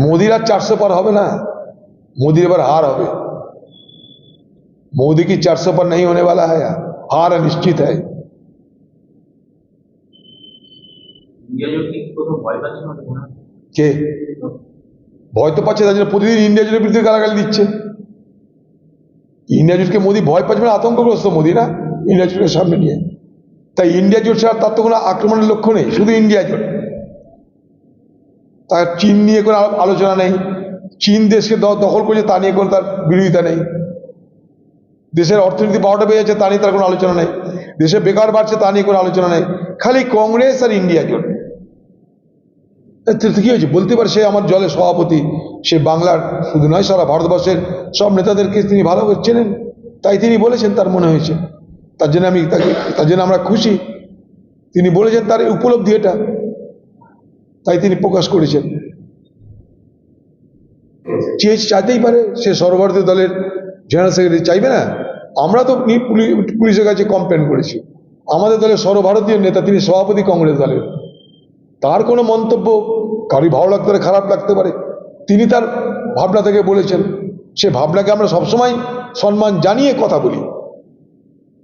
मोदी আর চারশো পার হবে না मोदी এবার हार হবে मोदी की 400 पर नहीं होने वाला है हार निश्चित है ইন্ডিয়া জোট কি কোথাও ভয় পাচ্ছে না মনে হয় কে ভয় তো পাচ্ছে তার জন্য প্রতিদিন ইন্ডিয়া জোটের বিরুদ্ধে গালাগালি দিচ্ছে ইন্ডিয়া জোটকে মোদি ভয় পাচ্ছে মানে আতঙ্কগ্রস্ত মোদি না ইন্ডিয়া জোটের সামনে নিয়ে তাই ইন্ডিয়া জোট ছাড়া তার তো কোনো আক্রমণের লক্ষ্য নেই শুধু ইন্ডিয়া জোট তার চীন নিয়ে কোনো আলো- আলোচনা নেই। চীন দেশকে দখল করেছে তা নিয়ে কোনো তার বিরোধিতা নেই। দেশের অর্থনীতি বারোটা বেড়ে যাচ্ছে তা নিয়ে তার কোনো আলোচনা নেই। দেশে বেকার বাড়ছে, তা নিয়ে কোনো আলোচনা নেই। খালি কংগ্রেস আর ইন্ডিয়া তো কি হয়েছে? বলতে পারে সে আমার জলের সভাপতি, সে বাংলার শুধু নয়, সারা ভারতবর্ষের সব নেতাদেরকে তিনি ভালো চেনেন। তাই তিনি বলেছেন তার মনে হয়েছে। তার জন্য আমি তাকে তার জন্য আমরা খুশি। তিনি বলেছেন তার উপলব্ধি এটা। তাই তিনি প্রকাশ করেছেন। চেয়ে চাইতেই পারে, সে সর্বভারতীয় দলের জেনারেল সেক্রেটারি চাইবে না। আমরা তো পুলিশের কাছে কমপ্লেন করেছি। আমাদের দলের সর্বভারতীয় নেতা, তিনি সভাপতি কংগ্রেস দলের। তার কোনো মন্তব্য কারি ভালো লাগতে পারে, খারাপ লাগতে পারে। তিনি তার ভাবনা থেকে বলেছেন, সে ভাবনাকে আমরা সবসময় সম্মান জানিয়ে কথা বলি।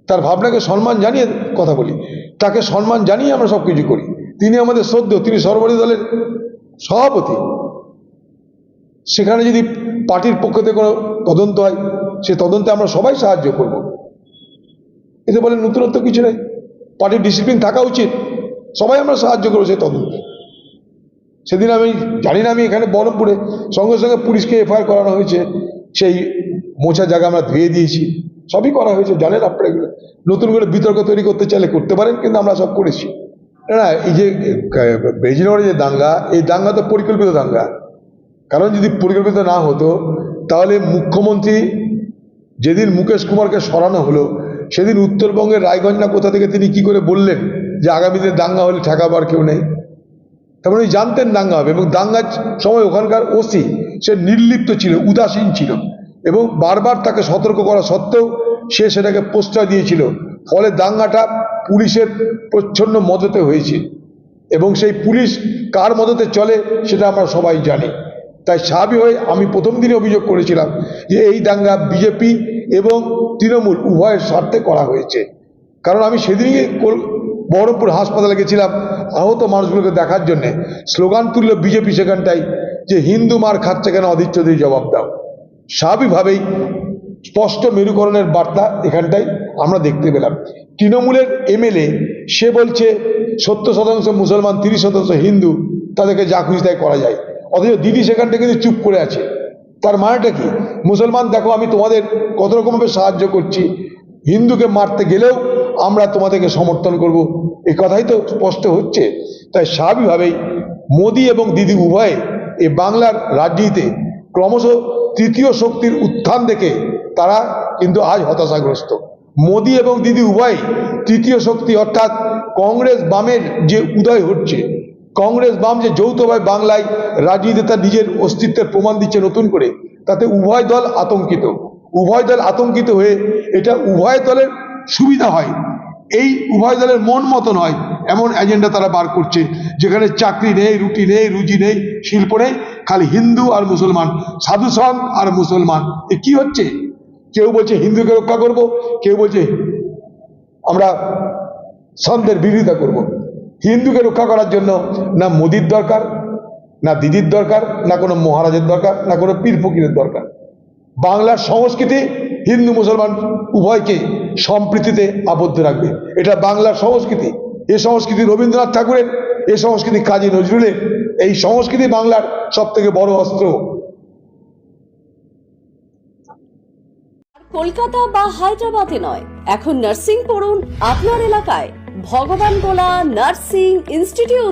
তার ভাবনাকে সম্মান জানিয়ে কথা বলি। তাকে সম্মান জানিয়ে আমরা সব কিছু করি। তিনি আমাদের শ্রদ্ধ তিনি সর্বভারতীয় দলের সভাপতি। সেখানে যদি পার্টির পক্ষ থেকে কোনো তদন্ত হয়, সে তদন্তে আমরা সবাই সাহায্য করব। এতে বলে নতুনত্ব কিছু নেই। পার্টির ডিসিপ্লিন থাকা উচিত। সবাই আমরা সাহায্য করব সেই তদন্তে। সেদিন আমি জানি না, আমি এখানে বহরমপুরে সঙ্গে সঙ্গে পুলিশকে এফআইআর করানো হয়েছে। সেই মোছা জায়গা আমরা ধুয়ে দিয়েছি। সবই করা হয়েছে, জানেন আপনারা এগুলো। নতুন করে বিতর্ক তৈরি করতে চাইলে করতে পারেন, কিন্তু আমরা সব করেছি। না এই যে বেজিনগরে যে দাঙ্গা, এই দাঙ্গা তো পরিকল্পিত দাঙ্গা। কারণ যদি পরিকল্পিত না হতো, তাহলে মুখ্যমন্ত্রী যেদিন মুকেশ কুমারকে সরানো হলো, সেদিন উত্তরবঙ্গের রায়গঞ্জ না কোথা থেকে তিনি কি করে বললেন যে আগামী দিনে দাঙ্গা হলে ঠেকাবার কেউ নেই? তারপরে উনি জানতেন দাঙ্গা হবে এবং দাঙ্গার সময় ওখানকার ওসি, সে নির্লিপ্ত ছিল, উদাসীন ছিল এবং বারবার তাকে সতর্ক করা সত্ত্বেও সে সেটাকে প্রশ্রয় দিয়েছিল। ফলে দাঙ্গাটা পুলিশের প্রচ্ছন্ন মদতে হয়েছে। এবং সেই পুলিশ কার মদতে চলে সেটা আমরা সবাই জানি। তাই স্বাভাবিক হয়ে আমি প্রথম দিনে অভিযোগ করেছিলাম যে এই দাঙ্গা বিজেপি এবং তৃণমূল উভয়ের স্বার্থে করা হয়েছে। কারণ আমি সেদিনই বহরমপুর হাসপাতালে গেছিলাম আহত মানুষগুলোকে দেখার জন্যে। স্লোগান তুলল বিজেপি সেখানটাই যে, হিন্দু মার খাচ্ছে কেন? অধীর চৌধুরী জবাব দাও। স্বাভাবিকভাবেই স্পষ্ট মেরুকরণের বার্তা এখানটাই আমরা দেখতে পেলাম। তৃণমূলের এমএলএ, সে বলছে, সত্তর শতাংশ মুসলমান, তিরিশ শতাংশ হিন্দু, তাদেরকে যা খুশি তাই করা যায়। অথচ দিদি সেখানটা কিন্তু চুপ করে আছে। তার মানেটা কি? মুসলমান, দেখো, আমি তোমাদের কত রকমভাবে সাহায্য করছি। হিন্দুকে মারতে গেলেও আমরা তোমাদেরকে সমর্থন করব। এই কথাই তো স্পষ্ট হচ্ছে। তাই স্বাভাবিকভাবেই মোদি এবং দিদি উভয়ে এই বাংলার রাজনীতিতে ক্রমশ তৃতীয় শক্তির উত্থান দেখে তারা কিন্তু আজ হতাশাগ্রস্ত। মোদী এবং দিদি উভয় তৃতীয় শক্তি অর্থাৎ কংগ্রেস বামের যে উদয় হচ্ছে, কংগ্রেস বাম যে যৌথভাবে বাংলায় রাজনীতিতে তার নিজের অস্তিত্বের প্রমাণ দিচ্ছে নতুন করে, তাতে উভয় দল আতঙ্কিত। উভয় দল আতঙ্কিত হয়ে এটা উভয় দলের সুবিধা হয়। এই উভয় দলের মন মতন হয় এমন এজেন্ডা তারা বার করছে, যেখানে চাকরি নেই, রুটি নেই, রুজি নেই, শিল্প নেই, খালি হিন্দু আর মুসলমান, সাধু সঙ্গ আর মুসলমান। এ কি হচ্ছে? কেউ বলছে হিন্দুকে রক্ষা করব, কেউ বলছে আমরা সন্তের বিরোধিতা করব। হিন্দুকে রক্ষা করার জন্য না মোদির দরকার, না দিদির দরকার, না কোনো মহারাজের দরকার, না কোনো পীর ফকিরের দরকার। বাংলার সংস্কৃতি হিন্দু মুসলমান উভয়কে সম্প্রীতিতে আবদ্ধ রাখবে। এটা বাংলার সংস্কৃতি। এ সংস্কৃতি রবীন্দ্রনাথ ঠাকুরের, এ সংস্কৃতি কাজী নজরুলের। এই সংস্কৃতি বাংলার সব থেকে বড় অস্ত্র। কলকাতা বা হায়দ্রাবাদে নয়। এখন নার্সিং পড়ুন আপনার এলাকায়। ভগবান গোলা নার্সিং ইনস্টিটিউট